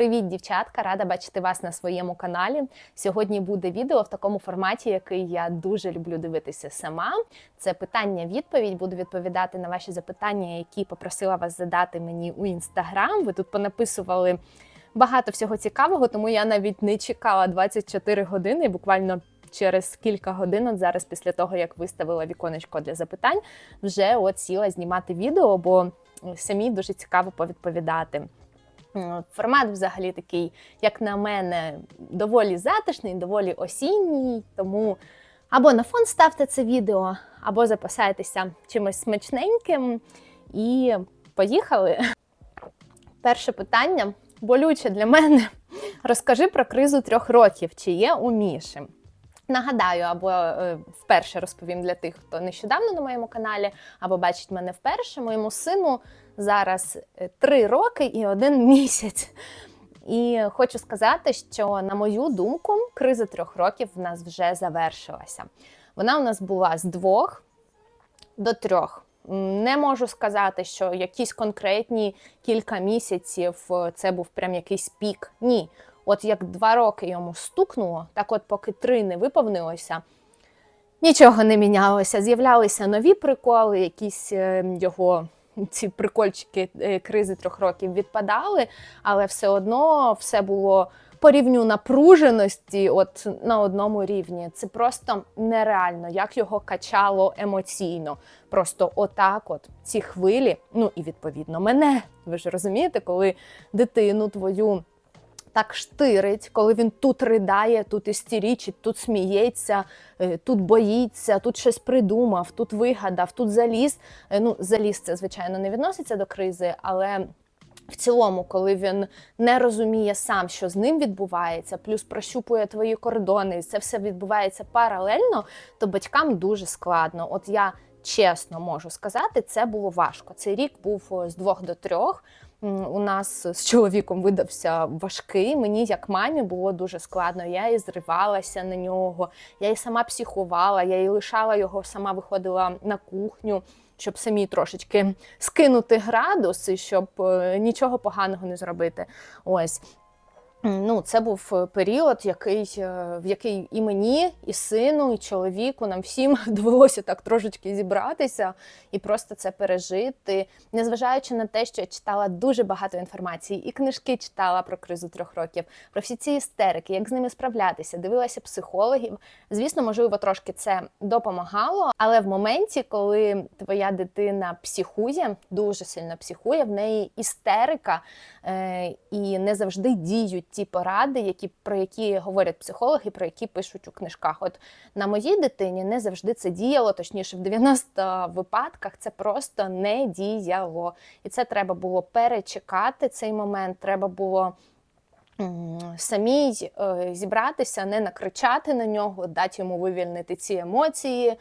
Привіт, дівчатка! Рада бачити вас на своєму каналі. Сьогодні буде відео в такому форматі, який я дуже люблю дивитися сама. Це питання-відповідь. Буду відповідати на ваші запитання, які попросила вас задати мені у інстаграм. Ви тут понаписували багато всього цікавого, тому я навіть не чекала 24 години. Буквально через кілька годин, от зараз, після того як виставила віконечко для запитань, вже от сіла знімати відео, бо самі дуже цікаво повідповідати. М, Формат взагалі такий, як на мене, доволі затишний, доволі осінній. Тому або на фон ставте це відео, або запасайтеся чимось смачненьким. І поїхали. Перше питання болюче для мене. Розкажи про кризу трьох років, чи є у Міші. Нагадаю, або е, вперше розповім для тих, хто нещодавно на моєму каналі, або бачить мене вперше. Моєму сину зараз е, три роки і один місяць. І хочу сказати, що, на мою думку, криза трьох років в нас вже завершилася. Вона у нас була з двох до трьох. Не можу сказати, що якісь конкретні кілька місяців е, це був прям якийсь пік. Ні. От як два роки йому стукнуло, так от поки три не виповнилося, нічого не мінялося. З'являлися нові приколи, якісь е, його ці прикольчики е, кризи трьох років відпадали, але все одно все було по рівню напруженості, от на одному рівні. Це просто нереально, як його качало емоційно. Просто отак, от ці хвилі, ну і відповідно мене. Ви ж розумієте, коли дитину твою так штирить, коли він тут ридає, тут істерічить, тут сміється, е, тут боїться, тут щось придумав, тут вигадав, тут заліз. Е, Ну, заліз це, звичайно, не відноситься до кризи, але. В цілому, коли він не розуміє сам, що з ним відбувається, плюс прощупує твої кордони, і це все відбувається паралельно, то батькам дуже складно. От я чесно можу сказати, це було важко. Цей рік був е, з двох до трьох. У нас з чоловіком видався важкий. Мені, як мамі, було дуже складно. Я і зривалася на нього, я і сама психувала, я і лишала його, сама виходила на кухню, щоб самі трошечки скинути градус, і щоб е, нічого поганого не зробити. Ось. Ну, це був е, період, який, е, в який і мені, і сину, і чоловіку, нам всім довелося так трошечки зібратися і просто це пережити. Незважаючи на те, що я читала дуже багато інформації, і книжки читала про кризу трьох років, про всі ці істерики, як з ними справлятися, дивилася психологів. Звісно, можливо, трошки це допомагало, але в моменті, коли твоя дитина психує, дуже сильно психує, в неї істерика е, і не завжди діють ті поради, які про які говорять психологи, про які пишуть у книжках. От на моїй дитині не завжди це діяло, точніше, в 90 випадках це просто не діяло. І це треба було перечекати цей момент. Треба було. Самій е, зібратися, не накричати на нього, дати йому вивільнити ці емоції.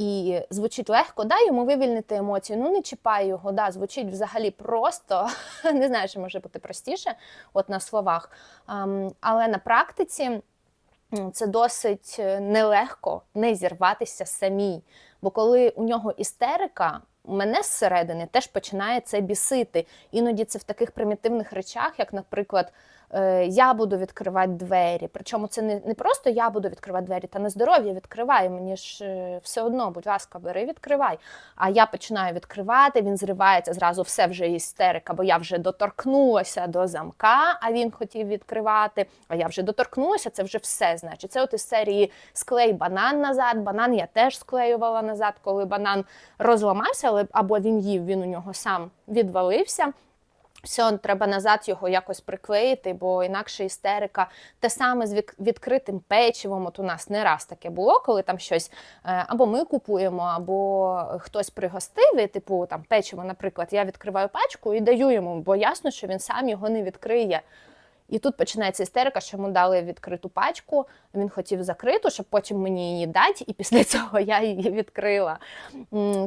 І звучить легко, дай йому вивільнити емоції. Ну не чіпай його, да, звучить взагалі просто. Не знаю, що може бути простіше, от на словах. Але на практиці це досить е, нелегко не зірватися самій. Бо коли у нього істерика, мене зсередини теж починає це бісити. Іноді це в таких примітивних речах, як, наприклад, я буду відкривати двері. Причому це не, не просто я буду відкривати двері, та на здоров'я відкривай. Мені ж е, все одно, будь ласка, бери, відкривай. А я починаю відкривати, він зривається зразу, все вже істерика, бо я вже доторкнулася до замка, а він хотів відкривати. А я вже доторкнулася, це вже все. Значить, це от із серії склей банан назад. Банан я теж склеювала назад, коли банан розламався, але або він їв, він у нього сам відвалився. Все, треба назад його якось приклеїти, бо інакше істерика. Те саме з відкритим печивом. От у нас не раз таке було, коли там щось е, або ми купуємо, або хтось пригостив, і, типу там печиво, наприклад, я відкриваю пачку і даю йому, бо ясно, що він сам його не відкриє. І тут починається істерика, що йому дали відкриту пачку. Він хотів закриту, щоб потім мені її дати, і після цього я її відкрила.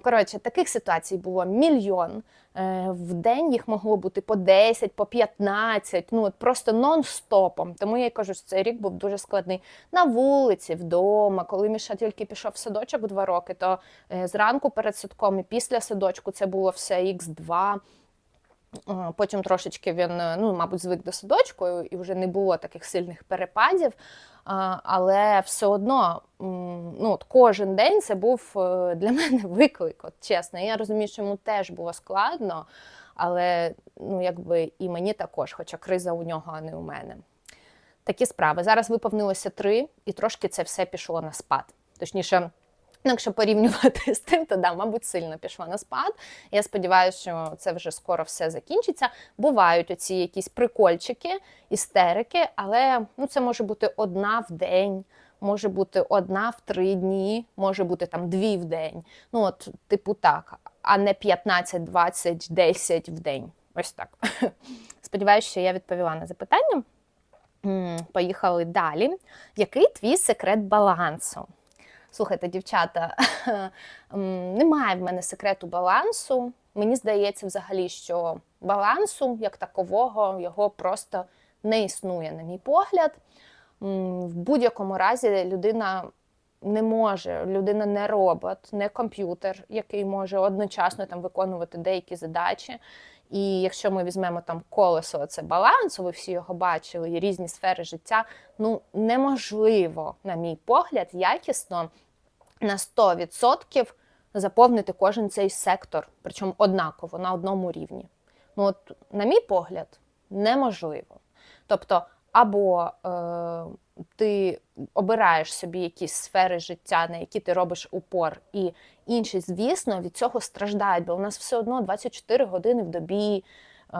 Коротше, таких ситуацій було мільйон. Е, В день їх могло бути по 10, по 15, ну от просто нон-стопом. Тому я й кажу, що цей рік був дуже складний на вулиці, вдома. Коли Міша тільки пішов в садочок два роки, то е, зранку перед садком і після садочку це було все х 2 Е, Потім трошечки він, е, ну, мабуть, звик до садочку, і вже не було таких сильних перепадів. Але все одно ну, от кожен день це був е, для мене виклик, от чесно. Я розумію, що йому теж було складно, але ну, якби і мені також, хоча криза у нього, а не у мене. Такі справи. Зараз виповнилося три, і трошки це все пішло на спад. Точніше, Ну, якщо порівнювати з тим, то да, мабуть, сильно пішло на спад. Я сподіваюся, що це вже скоро все закінчиться. Бувають оці якісь прикольчики, істерики, але ну, це може бути одна в день, може бути одна в три дні, може бути там дві в день. Ну, от, типу, так, а не 15, 20, 10 в день. Ось так. Сподіваюся, що я відповіла на запитання. Поїхали далі. Який твій секрет балансу? Слухайте, дівчата, немає в мене секрету балансу. Мені здається, взагалі, що балансу як такового його просто не існує, на мій погляд. В будь-якому разі людина не може, людина не робот, не комп'ютер, який може одночасно там виконувати деякі задачі. І якщо ми візьмемо там колесо, це балансу, ви всі його бачили, і різні сфери життя, ну неможливо, на мій погляд, якісно на 100% заповнити кожен цей сектор, причому однаково на одному рівні. Ну, от, на мій погляд, неможливо. Тобто, або е, ти обираєш собі якісь сфери життя, на які ти робиш упор, і інші, звісно, від цього страждають, бо у нас все одно 24 години в добі. е,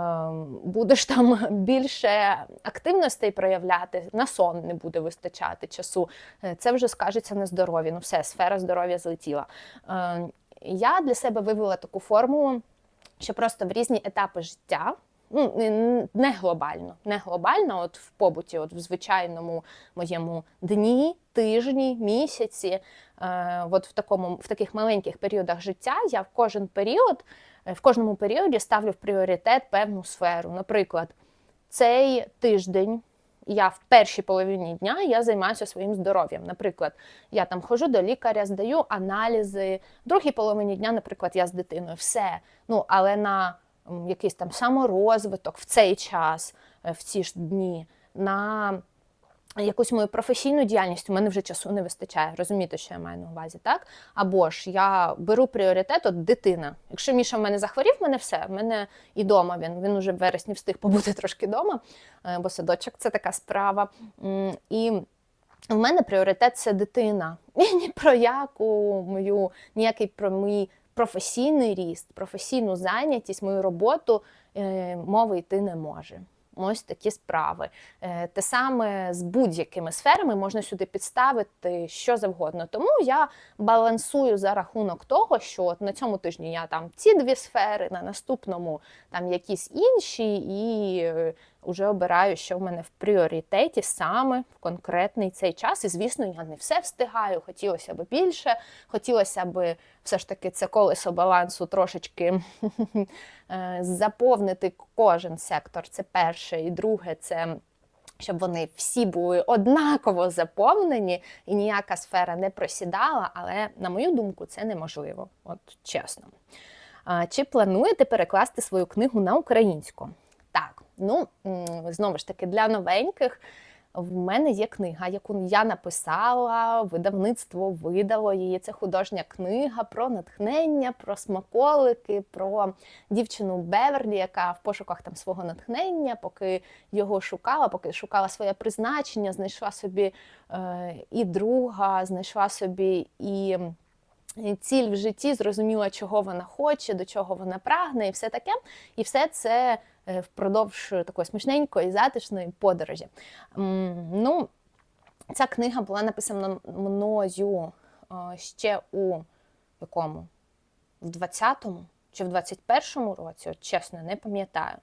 Будеш там більше активностей проявляти, на сон не буде вистачати часу. Е, Це вже скажеться на здоров'ї. Ну, все, сфера здоров'я злетіла. Е, Я для себе вивела таку формулу, що просто в різні етапи життя. Ну, не- глобально, не глобально, от в побуті, от в звичайному моєму дні, тижні, місяці, е, от в такому в таких маленьких періодах життя я в кожен період, е, в кожному періоді ставлю в пріоритет певну сферу. Наприклад, цей тиждень я в першій половині дня я займаюся своїм здоров'ям. Наприклад, я там ходжу до лікаря, здаю аналізи. В другій половині дня, наприклад, я з дитиною. Все. Ну, але на якийсь там саморозвиток в цей час, е, в ці ж дні, на якусь мою професійну діяльність у мене вже часу не вистачає. Розумієте, що я маю на увазі, так? Або ж я беру пріоритет от дитина. Якщо Міша в мене захворів, в мене все. В мене і дома він. Він уже в вересні встиг побути трошки вдома, бо садочок це така справа. І в мене пріоритет це дитина. І ні про яку мою, ніякий про мій професійний ріст, професійну зайнятість, мою роботу е, мови йти не може. Ось такі справи. Е, Те саме з будь-якими сферами можна сюди підставити що завгодно. Тому я балансую за рахунок того, що от на цьому тижні я там ці дві сфери, на наступному там якісь інші, і е, вже обираю, що в мене в пріоритеті саме в конкретний цей час. І звісно, я не все встигаю. Хотілося б більше, хотілося б все ж таки це колесо балансу трошечки е, заповнити кожен сектор. Це перше, і друге це. Щоб вони всі були однаково заповнені і ніяка сфера не просідала, але, на мою думку, це неможливо, от чесно. Чи плануєте перекласти свою книгу на українську? Ну знову ж таки, для новеньких в мене є книга, яку я написала, видавництво видало її. Це художня книга про натхнення, про смаколики, про дівчину Беверлі, яка в пошуках там свого натхнення, поки його шукала, поки шукала своє призначення, знайшла собі е, і друга, знайшла собі і. Ціль в житті зрозуміла, чого вона хоче, до чого вона прагне, і все таке. І все це впродовж такої смішненької, затишної подорожі. Ну, ця книга була написана мною е, ще у якому? В 20-му чи в 21-му році, от чесно, не пам'ятаю.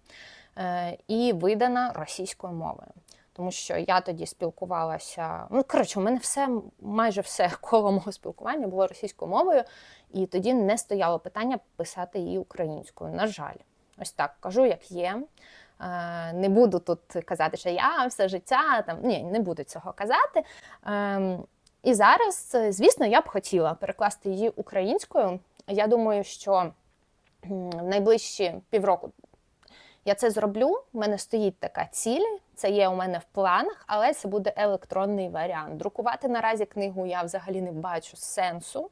Е, І видана російською мовою. Тому що я тоді спілкувалася. Ну, коротше, у мене все, майже все коло мого спілкування було російською мовою, і тоді не стояло питання писати її українською. На жаль, ось так кажу, як є. Е, Не буду тут казати, що я все життя там ні, не буду цього казати. Ем, І зараз, е, звісно, я б хотіла перекласти її українською. Я думаю, що в найближчі півроку Я це зроблю. У мене стоїть така ціль, це є у мене в планах, але це буде електронний варіант. Друкувати наразі книгу я взагалі не бачу сенсу,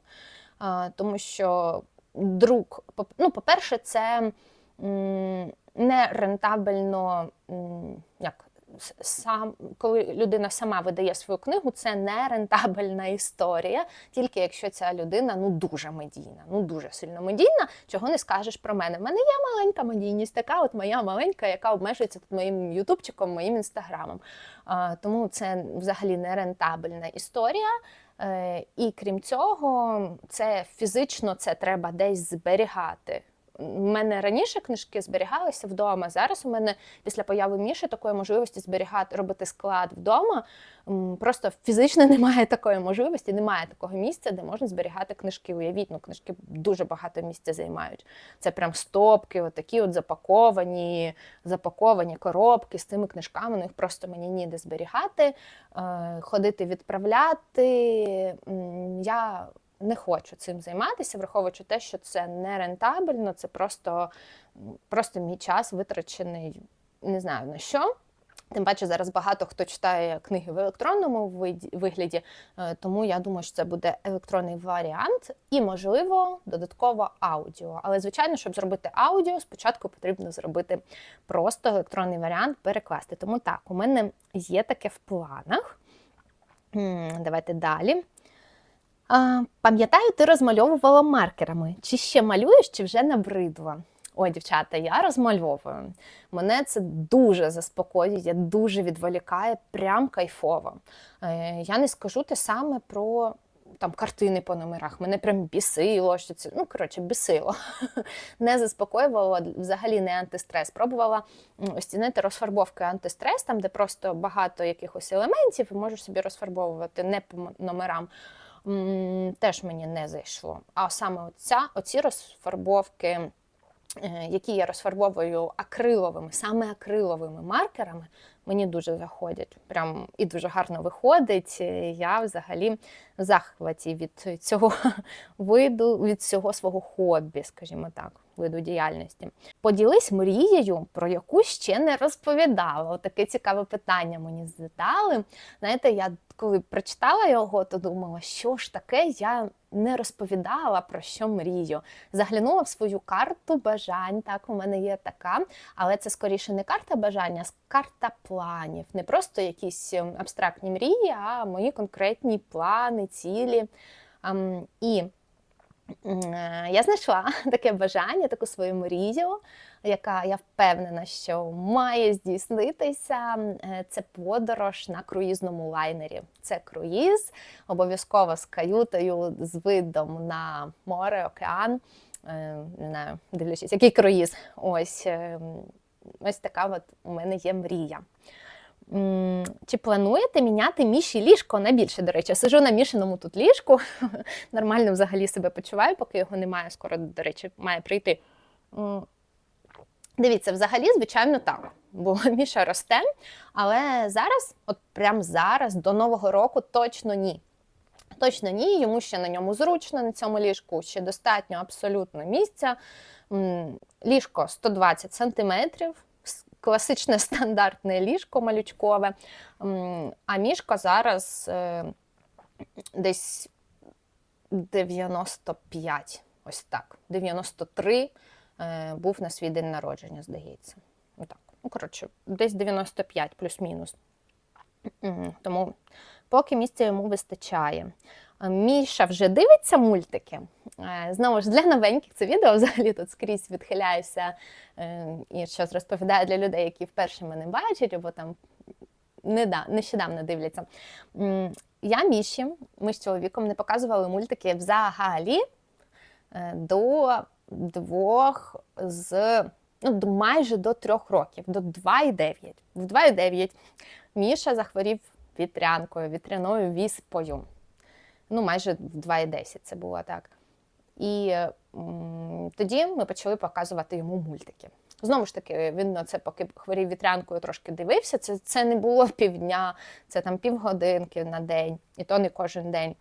тому що друк, ну, по-перше, це не рентабельно, як сам, коли людина сама видає свою книгу, це не рентабельна історія, тільки якщо ця людина ну дуже медійна, ну дуже сильно медійна, чого не скажеш про мене. В мене є маленька медійність, така от моя маленька, яка обмежується тут моїм ютубчиком, моїм інстаграмом. Тому це взагалі не рентабельна історія. Е, І крім цього, це фізично це треба десь зберігати. У мене раніше книжки зберігалися вдома. Зараз у мене після появи Міші такої можливості зберігати, робити склад вдома. Просто фізично немає такої можливості, немає такого місця, де можна зберігати книжки. Уявіть, ну книжки дуже багато місця займають. Це прям стопки, отакі от запаковані, запаковані коробки з цими книжками. Ну їх просто мені ніде зберігати, е, ходити відправляти. Я не хочу цим займатися, враховуючи те, що це не рентабельно, це просто, просто мій час витрачений не знаю на що. Тим паче зараз багато хто читає книги в електронному вигляді, е, тому я думаю, що це буде електронний варіант і, можливо, додатково аудіо. Але, звичайно, щоб зробити аудіо, спочатку потрібно зробити просто електронний варіант, перекласти. Тому так, у мене є таке в планах. Давайте далі. А, Пам'ятаю, ти розмальовувала маркерами. Чи ще малюєш, чи вже набридла? Ой, дівчата, я розмальовую. Мене це дуже заспокоює, дуже відволікає, прям кайфово. Е, я не скажу те саме про там картини по номерах. Мене прям бісило, що це ну коротше, бісило. Не заспокоювало взагалі не антистрес. Пробувала ось розфарбовки антистрес, там де просто багато якихось елементів, і можеш собі розфарбовувати не по номерам. Теж мені не зайшло. А саме оця, оці розфарбовки е, які я розфарбовую акриловими, саме акриловими маркерами, мені дуже заходять. Прям і дуже гарно виходить. Я взагалі в захваті від цього виду, від цього свого хобі, скажімо так, виду діяльності. Поділись мрією, про яку ще не розповідала. Таке цікаве питання мені задали. Знаєте, я коли прочитала його, то думала, що ж таке я не розповідала про що мрію. Заглянула в свою карту бажань. Так, у мене є така, але це скоріше не карта бажання, а карта планів. Не просто якісь ем, абстрактні мрії, а мої конкретні плани, цілі. Ем, І я знайшла таке бажання, таку свою мрію, яка я впевнена, що має здійснитися. Е, Це подорож на круїзному лайнері. Це круїз, обов'язково з каютою, з видом на море, океан. Е, Не дивлячись, який круїз. Ось, е, ось така от у мене є мрія. Чи плануєте міняти Міші ліжко на більше? До речі, сижу на мішаному тут ліжку. Нормально взагалі себе почуваю, поки його немає. Скоро, до речі, має прийти. Дивіться, взагалі, звичайно, так. Бо Міша росте, але зараз, от прямо зараз, до Нового року, точно ні. Точно ні, йому ще на ньому зручно на цьому ліжку, ще достатньо абсолютно місця. Ліжко 120 сантиметрів, класичне стандартне ліжко малючкове. А мішка зараз е, десь 95, ось так, 93 е, був на свій день народження, здається. Отак. Ну, коротше, десь 95 плюс-мінус. Тому поки місця йому вистачає. Міша вже дивиться мультики. Е, Знову ж для новеньких це відео взагалі тут скрізь відхиляюся е, і щось розповідаю для людей, які вперше мене бачать, або там нещодавно дивляться. Я Міші, ми з чоловіком не показували мультики взагалі е, до двох з ну, майже до трьох років, до 2,9. В 2,9 Міша захворів вітрянкою, вітряною віспою. Ну, майже в 2,10 це було так. І тоді ми почали показувати йому мультики. Знову ж таки, він на це, поки хворів вітрянкою, трошки дивився. Це, це не було півдня, це там півгодинки на день, і то не кожен день.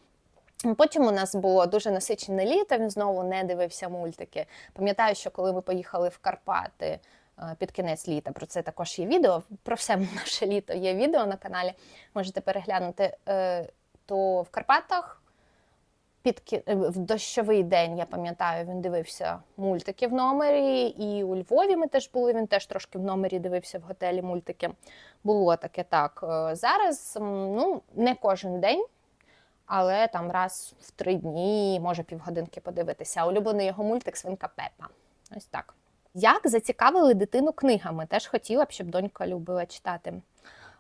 Потім у нас було дуже насичене літо, він знову не дивився мультики. Пам'ятаю, що коли ми поїхали в Карпати, е, під кінець літа. Про це також є відео. Про все наше літо є відео на каналі. Можете переглянути. Е, То в Карпатах під е, в дощовий день, я пам'ятаю, він дивився мультики в номері. І у Львові ми теж були. Він теж трошки в номері дивився в готелі мультики. Було таке так. Е, Зараз ну, не кожен день. Але там раз в три дні, може півгодинки подивитися. Улюблений його мультик Свинка Пепа. Ось так. Як зацікавили дитину книгами? Теж хотіла б, щоб донька любила читати.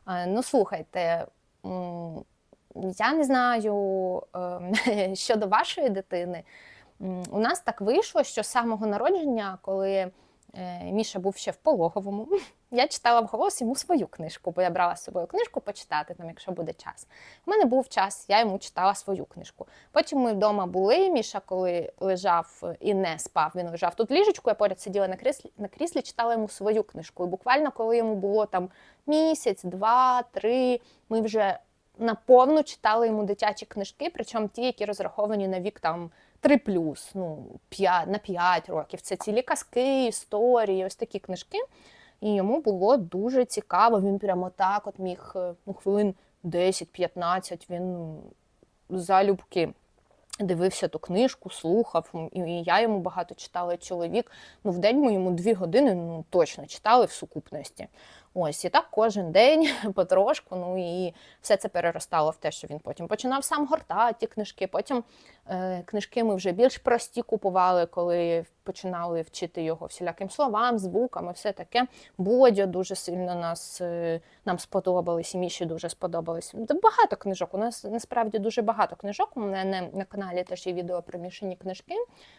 Е, Ну, слухайте, я не знаю е, щодо вашої дитини. У нас так вийшло, що з самого народження, коли е, Міша був ще в пологовому, я читала вголос йому свою книжку, бо я брала з собою книжку почитати, там, якщо буде час. У мене був час, я йому читала свою книжку. Потім ми вдома були. Міша, коли лежав і не спав, він лежав тут ліжечку, я поряд сиділа на кріслі, на кріслі, читала йому свою книжку. І буквально, коли йому було там місяць, два, три, ми вже наповну читали йому дитячі книжки, причому ті, які розраховані на вік там 3 ну, 5, на 5 років. Це цілі казки, історії, ось такі книжки. І йому було дуже цікаво. Він прямо так от міг е, ну, хвилин 10-15, він залюбки дивився ту книжку, слухав. І я йому багато читала, чоловік. Ну, в день ми йому дві години ну, точно читали в сукупності. Ось, і так кожен день потрошку. Ну і все це переростало в те, що він потім починав сам гортати книжки. Потім е, книжки ми вже більш прості купували, коли починали вчити його всіляким словам, звукам і все таке. Бодя дуже сильно нас е, нам сподобались, і Міші дуже сподобались. Багато книжок. У нас насправді дуже багато книжок. У мене на каналі теж є відео про мішані книжки,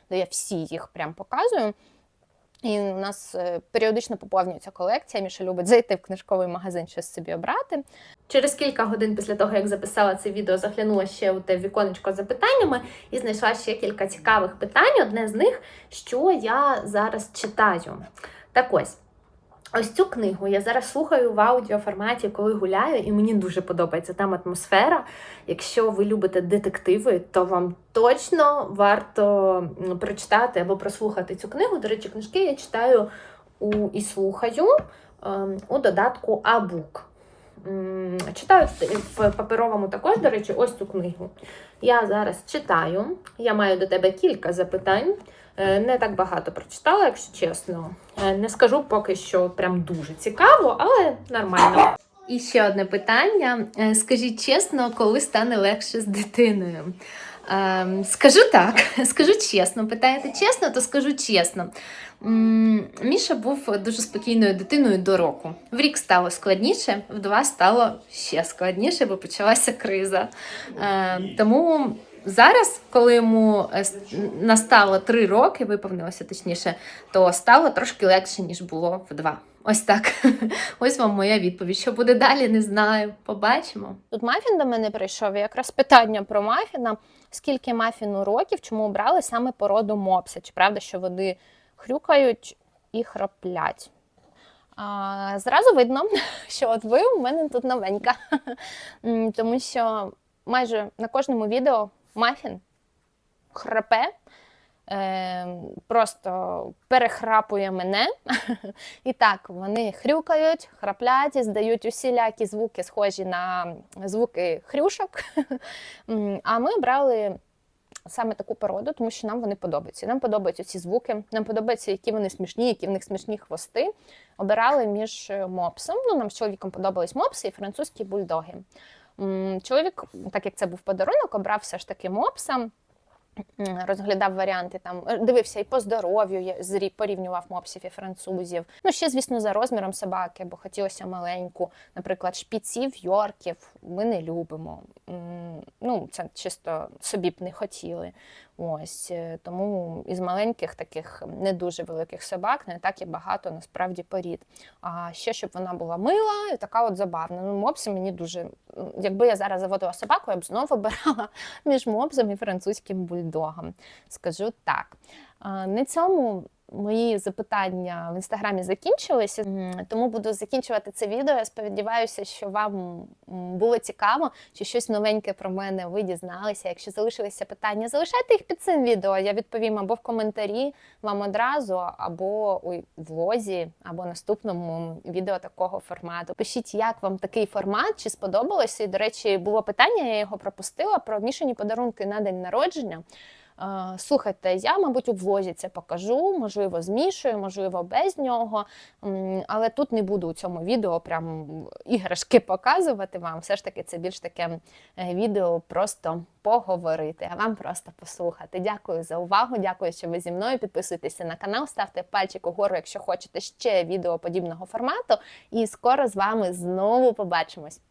де я всі їх прям показую. І у нас е, періодично поповнюється колекція. Міша любить зайти в книжковий магазин, щось собі обрати. Через кілька годин після того, як записала це відео, заглянула ще у те віконечко з запитаннями і знайшла ще кілька цікавих питань. Одне з них, що я зараз читаю. Так ось. Ось цю книгу я зараз слухаю в аудіоформаті, коли гуляю, і мені дуже подобається там атмосфера. Якщо ви любите детективи, то вам точно варто прочитати або прослухати цю книгу. До речі, книжки я читаю у, і слухаю ем, у додатку Абук. Читаю в- в паперовому також, до речі, ось цю книгу. Я зараз читаю. Я маю до тебе кілька запитань. Е, Не так багато прочитала, якщо чесно. Е, Не скажу поки що прям дуже цікаво, але нормально. І ще одне питання. Е, Скажіть чесно, коли стане легше з дитиною? Скажу так, скажу чесно. Питаєте чесно, то скажу чесно. Міша був дуже спокійною дитиною до року. В рік стало складніше, в два стало ще складніше, бо почалася криза. Тому зараз, коли йому е, настало три роки, виповнилося точніше, то стало трошки легше, ніж було в два. Ось так. Ось вам моя відповідь. Що буде далі, не знаю. Побачимо. Тут мафін до мене прийшов. Якраз питання про мафіна. Скільки мафіну років, чому обрали саме породу мопса? Чи правда, що вони хрюкають і храплять? А, зразу видно, що от ви у мене тут новенька. Тому що майже на кожному відео мафін храпе, е, просто перехрапує мене. І так, вони хрюкають, храплять здають усілякі звуки, схожі на звуки хрюшок. А ми брали саме таку породу, тому що нам вони подобаються. Нам подобаються ці звуки, нам подобається, які вони смішні, які в них смішні хвости. Обирали між мопсом. Ну, нам з чоловіком подобались мопси і французькі бульдоги. Чоловік, так як це був подарунок, обрав все ж таки мопса. Розглядав варіанти там, е, дивився і по здоров'ю, порівнював мопсів і французів. Ну, ще, звісно, за розміром собаки, бо хотілося маленьку. Наприклад, шпіців, йорків ми не любимо. Ну, це чисто собі б не хотіли. Ось е, тому із маленьких таких не дуже великих собак не так і багато насправді порід. А ще щоб вона була мила і така от забавна. Ну, мопси мені дуже. Якби я зараз заводила собаку, я б знову обирала між мопсом і французьким бульдогом. Скажу так. На цьому мої запитання в інстаграмі закінчилися, тому буду закінчувати це відео. Я сподіваюся, що вам було цікаво, чи щось новеньке про мене ви дізналися. Якщо залишилися питання, залишайте їх під цим відео. Я відповім або в коментарі вам одразу, або у влозі, або наступному відео такого формату. Пишіть, як вам такий формат, чи сподобалося. І, до речі, було питання, я його пропустила про мішані подарунки на день народження. Е, Слухайте, я, мабуть, у влозі це покажу, можливо, змішую, можливо, без нього. Але тут не буду у цьому відео прям іграшки показувати вам. Все ж таки, це більш таке е, відео просто поговорити, а вам просто послухати. Дякую за увагу. Дякую, що ви зі мною. Підписуйтеся на канал, ставте пальчик угору, якщо хочете ще відео подібного формату. І скоро з вами знову побачимось.